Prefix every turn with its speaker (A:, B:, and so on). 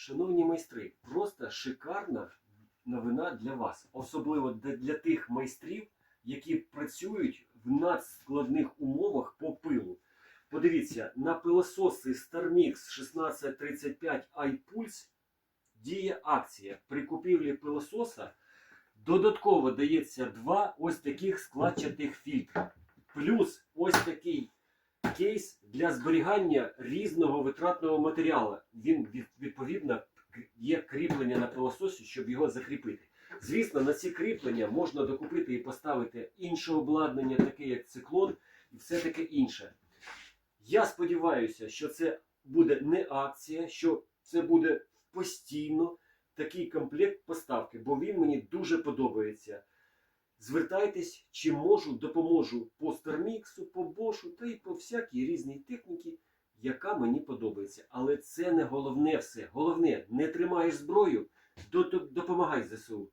A: Шановні майстри, просто шикарна новина для вас, особливо для, тих майстрів, які працюють в надскладних умовах по пилу. Подивіться, на пилососи StarMix 1635 iPulse діє акція. При купівлі пилососа додатково дається два ось таких складчатих фільтра. Плюс ось такий кейс для зберігання різного витратного матеріалу. Він відповідно є кріплення на пилососі, щоб його закріпити. Звісно, на ці кріплення можна докупити і поставити інше обладнання, таке як циклон, і все таке інше. Я сподіваюся, що це буде не акція, що це буде постійно такий комплект поставки, бо він мені дуже подобається. Звертайтесь, чи можу, допоможу по Старміксу, по Бошу та й по всякій різній техніці, яка мені подобається. Але це не головне все. Головне, не тримаєш зброю, до- до- допомагай ЗСУ.